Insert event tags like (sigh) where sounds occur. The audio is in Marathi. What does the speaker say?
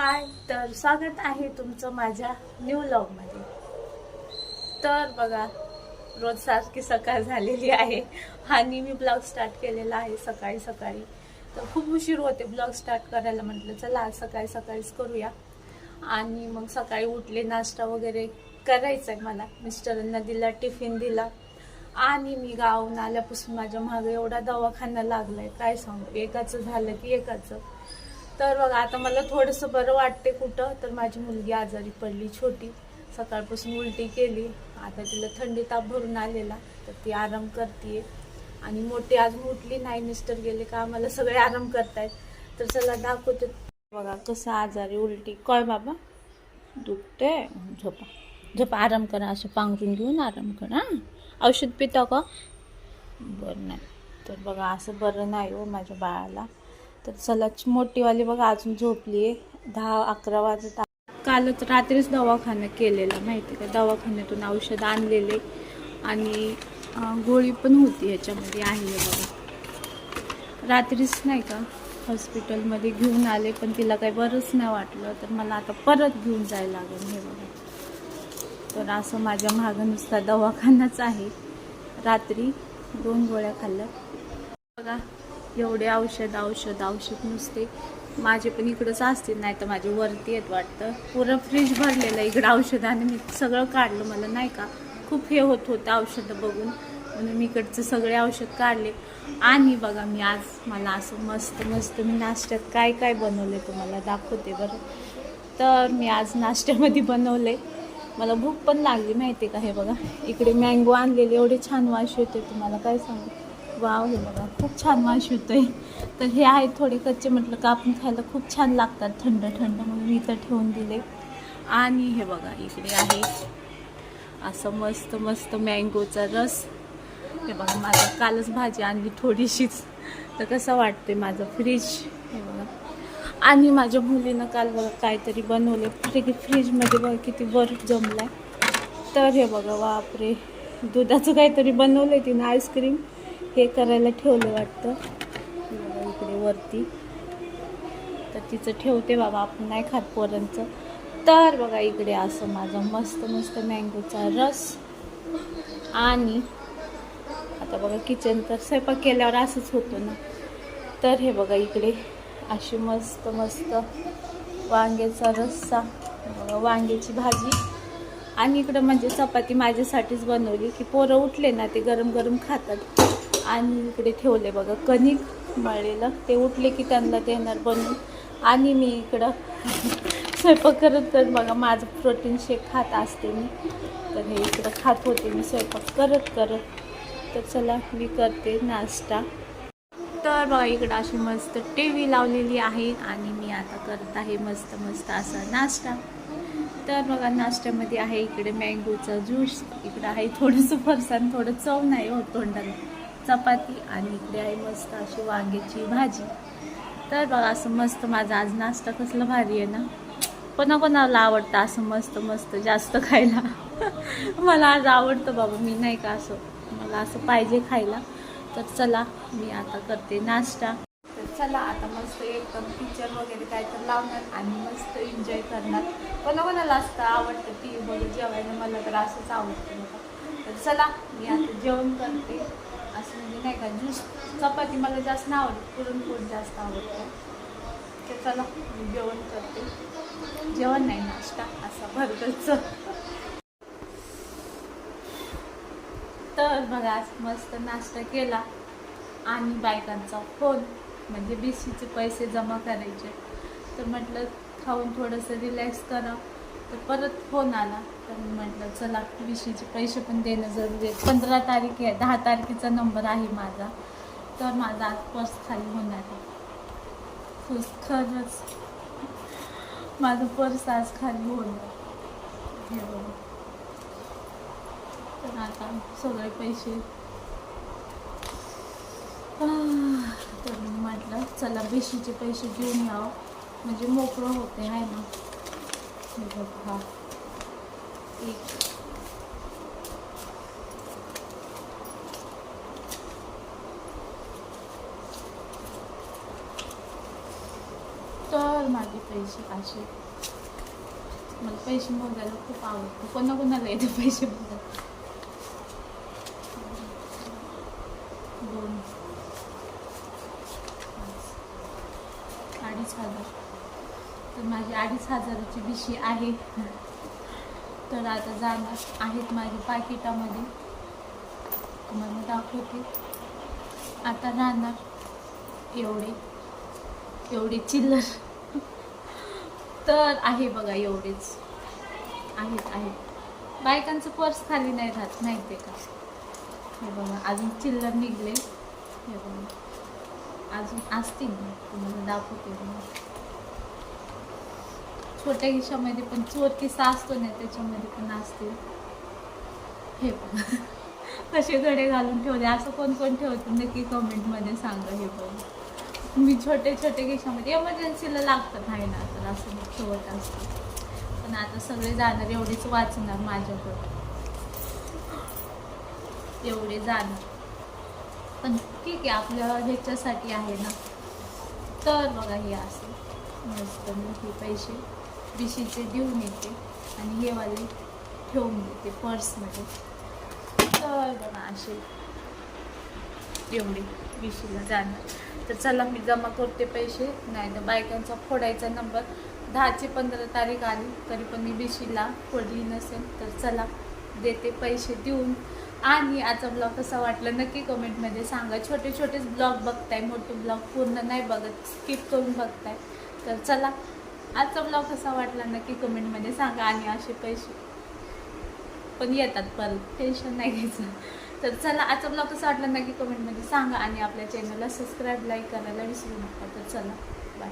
हाय तर स्वागत आहे तुमचं माझ्या न्यू लॉगमध्ये तर बघा रोज सारखी सकाळ झालेली आहे. आणि मी ब्लॉग स्टार्ट केलेला आहे सकाळी सकाळी. तर खूप उशीर होते ब्लॉग स्टार्ट करायला म्हटलं चला आज सकाळी सकाळीच करूया. आणि मग सकाळी उठले नाश्ता वगैरे करायचा आहे मला. मिस्टरांना दिला टिफिन दिला. आणि मी गावून आल्यापासून माझ्या मागे एवढा दवाखाना लागलाय. काय सांगू एकाचं झालं की एकाचं. तर बघा आता मला थोडंसं बरं वाटते कुठं. तर माझी मुलगी आजारी पडली छोटी. सकाळपासून उलटी केली. आता तिला थंडी ताप भरून आलेला. तर ती आराम करते आणि मोठी आज उठली नाही मिस्टर गेले का आम्हाला सगळे आराम करतायत. तर चला दाखवते. बघा कसं आजारी उलटी. काय बाबा. दुखते झोपा. झोपा आराम करा. असं पांघरून घेऊन आराम करा औषध पिता का? बरं नाही. तर बघा असं बरं नाही हो माझ्या बाळाला. तर चला मोठीवाली बघा अजून झोपली आहे दहा अकरा वाजत कालच रात्रीच दवाखाना केलेला माहिती का? दवाखान्यातून औषध आणलेले आणि गोळी पण होती ह्याच्यामध्ये आहे बघा. रात्रीच नाही का? हॉस्पिटलमध्ये घेऊन आले पण तिला काही बरंच नाही वाटलं. तर मला आता परत घेऊन जायला लागेल हे बघा. तर असं माझ्या मागं नुसता दवाखानाच आहे. रात्री दोन गोळ्या खाल्ल्या. बघा एवढे औषध औषध औषध नुसते. माझे पण इकडंच असतील नाही तर माझे वरती आहेत वाटतं. पुरं फ्रीज भरलेलं आहे इकडं औषधाने मी सगळं काढलं मला नाही का? खूप हे होत होतं औषधं बघून. म्हणून मी इकडचं सगळे औषध काढले. आणि बघा मी आज मला असं मस्त मस्त मी नाश्त्यात काय काय बनवले तुम्हाला दाखवते बरं. तर मी आज नाश्त्यामध्ये बनवले. मला भूक पण लागली माहिती का? हे बघा इकडे मँगो आणलेले एवढे छान वास येते तुम्हाला काय सांगू? वाव हे बघा खूप छान वास आहे तर हे आहेत थोडे कच्चे म्हटलं का आपण खायला खूप छान लागतात थंड थंड म्हणून मी इथं ठेवून दिले. आणि हे बघा इकडे आहे असं मस्त मस्त मँगोचा रस. हे बघा माझं कालच भाजी आणली थोडीशीच. तर कसं वाटते माझं फ्रीज हे बघा. आणि माझ्या मुलीनं काल बघा काहीतरी बनवले फ्री फ्रीजमध्ये बघा किती बर्फ जमला तर हे बघा बापरे. दुधाचं काहीतरी बनवलं आहे तिनं आईस्क्रीम हे करायला ठेवलं वाटतं. इकडे वरती. तर तिचं ठेवते बाबा आपण नाही खात पोरांचं. तर बघा इकडे असं माझा मस्त मस्त मँगोचा रस. आणि आता बघा किचन तर स्वयंपाक केल्यावर असंच होतो ना. तर हे बघा इकडे अशी मस्त मस्त वांग्याचा रस्सा. बघा वांग्याची भाजी. आणि इकडं म्हणजे चपाती माझ्यासाठीच बनवली की पोरं उठले ना ते गरम गरम खातात. आणि इकडे ठेवले बघा कणिक मळलेलं. ते उठले की त्यांना देणार बनवून. आणि मी इकडं स्वयंपाक करत करत बघा माझं प्रोटीन शेक खात असते मी. तर हे इकडं खात होते मी स्वयंपाक करत करत. तर चला मी करते नाश्ता. तर बघा इकडं अशी मस्त टी व्ही लावलेली आहे आणि मी आता करत आहे मस्त मस्त असा नाश्ता. तर बघा नाश्त्यामध्ये आहे इकडे मँगोचा ज्यूस इकडं आहे थोडंसं फरसान थोडं चव नाही होत तोंडाला. चपाती आणि इकडे आहे मस्त अशी वांग्याची भाजी. तर बघा असं मस्त माझा आज नाश्ता कसला भारी आहे ना. कोणाकोणाला आवडतं असं मस्त मस्त जास्त खायला? (laughs) मला आज आवडतं बाबा मी नाही का असं मला असं पाहिजे खायला. तर चला मी आता करते नाश्ता. तर चला आता मस्त एकदम पिक्चर वगैरे काय तर लावणार आणि मस्त एन्जॉय करणार. कोणाकोणाला असतं आवडतं टी व्ही जेवायला मला तर असंच आवडतं तर चला मी आता जेवण करते. असं म्हणजे नाही का ज्यूस चपाती मला जास्त नाही आवडत पुरणपोळी जास्त आवडतं. तर चला जेवण करते. जेवण नाही नाश्ता असा भरगचं तर बघा आज मस्त नाश्ता केला आणि बायकांचा फोन म्हणजे बी सीचे पैसे जमा करायचे. तर म्हटलं खाऊन थोडंसं रिलॅक्स करा. तर परत फोन आला. तर मी म्हटलं चला विषयीचे पैसे पण देणं जरुरी आहे. पंधरा तारीख आहे दहा तारखेचा नंबर आहे माझा. तर माझा आज पर्स खाली होणार आहे. खुश खरंच माझं पर्स आज खाली होणार हे तर आता सगळे पैसे. तर म्हटलं चला बेशीचे पैसे घेऊन यावं. म्हणजे मोकळं होते आहे ना. बघ एक तर माझे पैसे असे. मला पैसे मोजायला खूप आवडतं. कोणा कोणाला येते पैसे मोजायला? दोन. अडीच हजार. तर माझी अडीच हजाराची बिशी आहे. तर आता जाणार आहेत माझ्या पाकिटामध्ये. तुम्हाला दाखवते. आता राहणार एवढे एवढे चिल्लर. तर आहे बघा एवढेच. आहेत आहेत. बायकांचं पर्स खाली नाही राहत माहिती ते का? हे बघा अजून चिल्लर निघले. हे बघा. अजून असतील तुम्हाला दाखवते बघा. छोट्या खिशामध्ये पण चोर किस्सा असतो ना त्याच्यामध्ये पण असते. हे पण. (laughs) कसे घडे घालून ठेवले. असं कोण कोण ठेवतं? नक्की कमेंटमध्ये सांगा हे पण. मी छोटे छोटे खिशामध्ये एमर्जन्सीला लागतात आहे ना तर असं ठेवत असते. पण आता सगळे जाणार एवढेच वाचणार माझ्याकडं. एवढे जाणार. पण ठीक आहे आपल्या ह्याच्यासाठी आहे ना. तर बघा हे असं. मस्त मी हे पैसे. बिशीचे देऊन येते आणि हे वाले ठेवून देते पर्समध्ये. तर बघा असे एवढे बिशीला जाणार. तर चला मी जमा करते पैसे नाही तर बायकांचा फोडायचा नंबर दहाची पंधरा तारीख आली तरी पण मी बिशीला फोडली नसेल तर चला देते पैसे देऊन. आणि आजचा ब्लॉग कसा वाटला नक्की कमेंटमध्ये सांगा. छोटे छोटेच ब्लॉग बघताय मोठे ब्लॉग पूर्ण नाही बघत स्किप करून बघताय. तर चला आजचा ब्लॉग कसा वाटला नक्की कमेंटमध्ये सांगा आणि असे पैसे पण येतात परत टेन्शन नाही घ्यायचं. तर चला आजचा ब्लॉग कसा वाटला नक्की कमेंटमध्ये सांगा आणि आपल्या चॅनलला सबस्क्राईब लाईक करायला विसरू नका. तर चला बाय